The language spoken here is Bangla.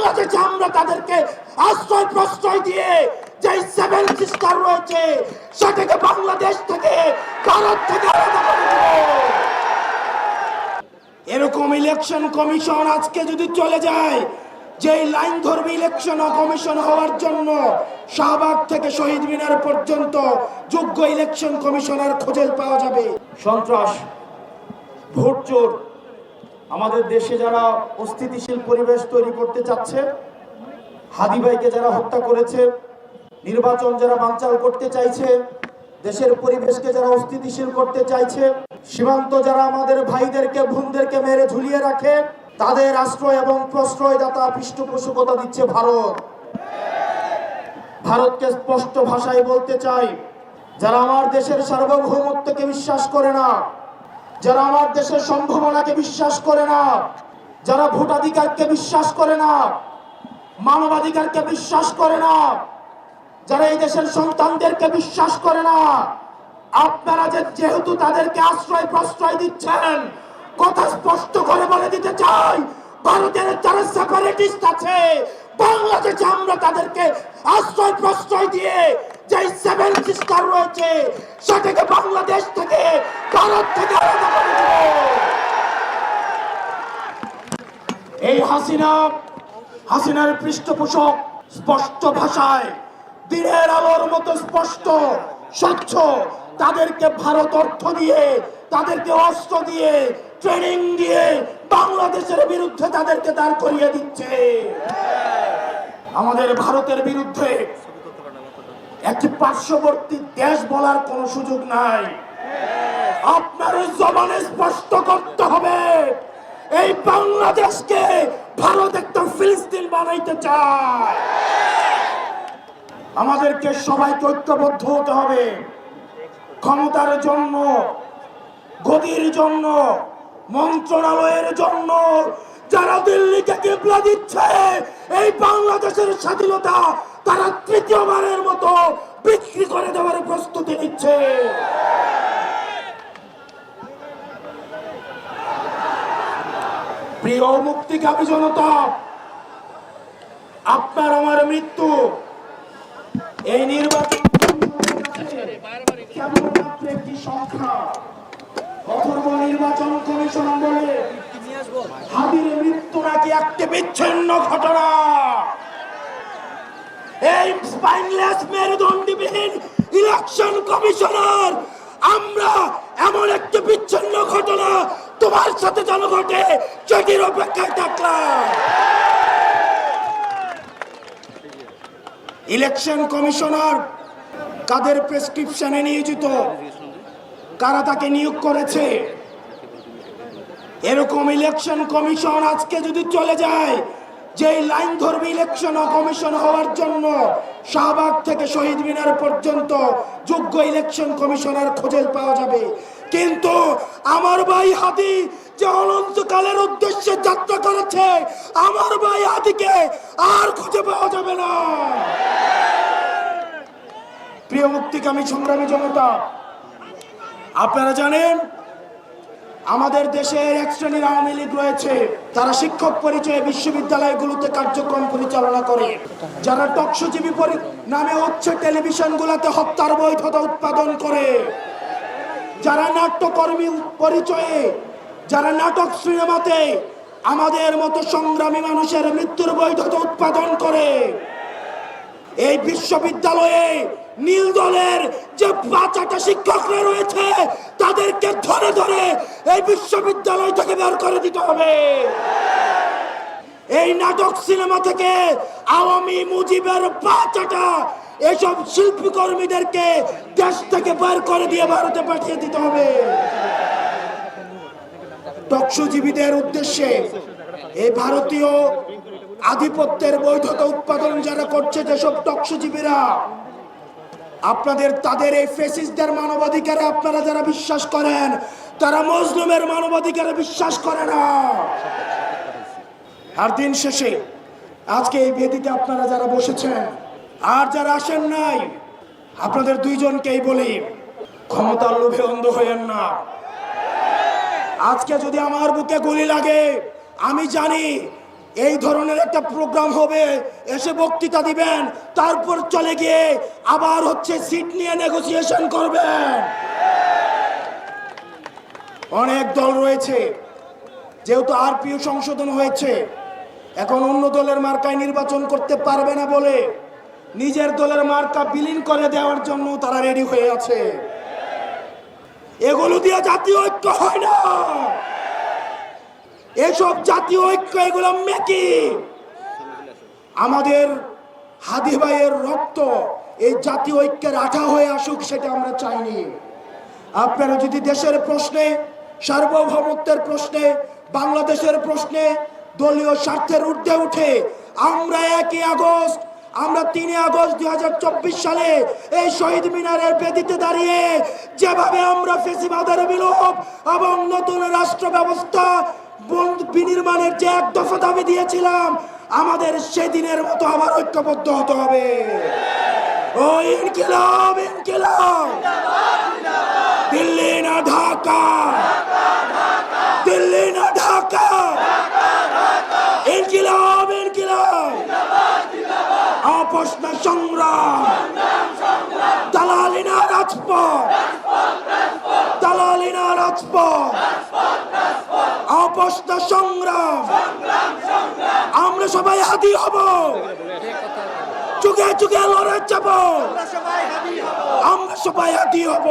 বাংলাদেশে আমরা তাদেরকে আশ্রয় প্রশ্রয় দিয়ে যে সেভেন সিস্টার রয়েছে, সেটাকে বাংলাদেশ থেকে, ভারত থেকে এরকম ইলেকশন কমিশন আজকে যদি চলে যায় যে লাইন ধর্মী ইলেকশন কমিশন হওয়ার জন্য, শাহবাগ থেকে শহীদ মিনার পর্যন্ত যোগ্য ইলেকশন কমিশনার খোঁজে পাওয়া যাবে। সন্ত্রাস, ভোট চোর আমাদের দেশে যারা অস্থিতিশীল পরিবেশ তৈরি করতে চাচ্ছে, হাদি ভাইকে যারা হত্যা করেছে, নির্বাচন যারা বানচাল করতে চাইছে, দেশের পরিবেশকে যারা অস্থিতিশীল করতে চাইছে, সীমান্ত যারা আমাদের ভাইদেরকে, বোনদেরকে মেরে ঝুলিয়ে রাখে, তাদের আশ্রয় এবং প্রশ্রয়দাতা পৃষ্ঠপোষকতা দিচ্ছে ভারত। ভারতকে স্পষ্ট ভাষায় বলতে চাই, যারা আমার দেশের সার্বভৌমত্বকে বিশ্বাস করে না যারা আমার দেশের সম্ভাবনাকে বিশ্বাস করে না, যারা ভোটাধিকারকে বিশ্বাস করে না, মানবাধিকারকে বিশ্বাস করে না, যারা এই দেশের সন্তানদেরকে বিশ্বাস করে না, আপনারা যে যেহেতু তাদেরকে আশ্রয় প্রশ্রয় দিচ্ছেন, কথা স্পষ্ট করে বলে দিতে চাই, ভারতের যারা সেপারেটিস্ট আছে, বাংলাদেশে আমরা তাদেরকে আশ্রয় প্রশ্রয় দিয়ে যে সেভেন সিস্টার রয়েছে, সেটাকে বাংলাদেশ থেকে ভারত থেকে আলাদা করে দেব। এই হাসিনা, হাসিনার পৃষ্ঠপোষক স্পষ্ট ভাষায়, দিনের আলোর মতো স্পষ্ট, স্বচ্ছ, তাদেরকে ভারত অর্থ দিয়ে, তাদেরকে অস্ত্র দিয়ে ট্রেনিং দিয়ে বাংলাদেশের বিরুদ্ধে তাদেরকে দাঁড় করিয়ে দিচ্ছে। আমাদের ভারতের বিরুদ্ধে একটি পার্শ্ববর্তী দেশ বলার কোনো সুযোগ নাই। আপনার জবানে স্পষ্ট করতে হবে, এই বাংলাদেশকে ভারত একটা ফিলিস্তিন বানাইতে চায়। আমাদেরকে সবাইকে ঐক্যবদ্ধ হতে হবে। ক্ষমতার জন্য, গদির জন্য, মন্ত্রণালয়ের জন্য, যারা দিল্লিকে কিবলা দিচ্ছে, এই বাংলাদেশের স্বাধীনতা তারা তৃতীয়বারের মতো বিক্রি করে দেওয়ার প্রস্তুতি নিচ্ছে। প্রিয় মুক্তিকামী জনতা, আপনার আমার মৃত্যু, এই নির্বাচন নির্বাচন কমিশন বলে হাদির মৃত্যু নাকি একটি বিচ্ছিন্ন ঘটনা? এই স্পাইনলেস মেরুদণ্ডবিহীন ইলেকশন কমিশনার, আমরা এমন একটি বিচ্ছিন্ন ঘটনা তোমার সাথে সেটির অপেক্ষায় থাকলাম। ইলেকশন কমিশনার কাদের প্রেসক্রিপশনে নিয়োজিত? কারা তাকে নিয়োগ করেছে? এরকম ইলেকশন কমিশন আজকে যদি চলে যায় যে লাইন ধর্মী ইলেকশন কমিশন হওয়ার জন্য, শাহবাগ থেকে শহীদ মিনার পর্যন্ত যোগ্য ইলেকশন কমিশনার খোঁজে পাওয়া যাবে। কিন্তু আমার ভাই হাতি যে অনন্তকালের উদ্দেশ্যে যাত্রা করেছে, আমার ভাই হাদিকে আর খুঁজে পাওয়া যাবে না। প্রিয় মুক্তিকামী সংগ্রামী জনতা, আপনারা জানেন আমাদের দেশের এক শ্রেণির আওয়ামী লীগ রয়েছে, তারা শিক্ষক পরিচয়ে বিশ্ববিদ্যালয়গুলোতে কার্যক্রম পরিচালনা করে। যারা টকসজীবী নামে হচ্ছে টেলিভিশনগুলোতে হত্যার বৈধতা উৎপাদন করে। যারা নাট্যকর্মী পরিচয়ে, যারা নাটক সিনেমাতে আমাদের মতো সংগ্রামী মানুষের মৃত্যুর বৈধতা উৎপাদন করে। এই বিশ্ববিদ্যালয়ে নীল দলের যে বাচ্চাটা শিক্ষকরা রয়েছে, তাদেরকে ধরে ধরে এই বিশ্ববিদ্যালয় থেকে বের করে দিতে হবে। এই নাটক সিনেমা থেকে আওয়ামী মুজিবের বাচ্চাটা এসব শিল্পী কর্মীদেরকে দেশ থেকে বের করে দিয়ে ভারতে পাঠিয়ে দিতে হবে। টকসজীবীদের উদ্দেশ্যে এই ভারতীয় আধিপত্যের বৈধতা উৎপাদন যারা করছে, যেসব টকসজীবীরা আপনাদের, তাদের এই ফেসিসদের মানবাধিকারে আপনারা যারা বিশ্বাস করেন, তারা মজলুমের মানবাধিকারে বিশ্বাস করে না। আর দিন শেষে, আজকে এই বেদিতে আপনারা যারা বসেছেন, আর যারা আসেন নাই, আপনাদের দুইজনকেই বলি, ক্ষমতার লোভে অন্ধ হইয়েন না। আজকে যদি আমার বুকে গুলি লাগে, আমি জানি এই ধরনের একটা প্রোগ্রাম হবে, এসে বক্তৃতা দিবেন, তারপর চলে গিয়ে আবার হচ্ছে সিট নিয়ে নেগোসিয়েশন করবেন। অনেক দল রয়েছে, যেহেতু আর আরপিও সংশোধন হয়েছে, এখন অন্য দলের মার্কায় নির্বাচন করতে পারবে না বলে নিজের দলের মার্কা বিলীন করে দেওয়ার জন্য তারা রেডি হয়ে আছে। এগুলো দিয়ে জাতীয় ঐক্য হয় না। এসব জাতীয় ঐক্য, এগুলো মেকি। আমাদের হাদি ভাইয়ের রক্ত এই জাতীয় ঐক্যের আঠা হয়ে আসুক সেটা আমরা চাইনি। আপনারা যদি দেশের প্রশ্নে, সার্বভৌমত্বের প্রশ্নে, বাংলাদেশের প্রশ্নে দলীয় স্বার্থের ঊর্ধ্বে উঠে আমরা একই আগস্ট, আমরা তিনই আগস্ট দুই হাজার চব্বিশ সালে এই শহীদ মিনারের বেদিতে দাঁড়িয়ে যেভাবে আমরা ফেসিবাদের বিলোপ এবং নতুন রাষ্ট্র ব্যবস্থা বন- বিনির্মাণের যে এক দফা দাবি দিয়েছিলাম, আমাদের সেদিনের মতো আবার ঐক্যবদ্ধ হতে হবে। ও ইনকিলাব ইনকিলাব। দিল্লি না ঢাকা। দিল্লি না ঢাকা। ইনকিলাব ইনকিলাব। আপোষ না সংগ্রাম। দালালি না রাজপথ। দালালি না রাজপথ। না সংগ্রাম। আমরা সবাই হাতি হব। চুকে চুকে লড়াই যাব আমরা সবাই হাতি হব।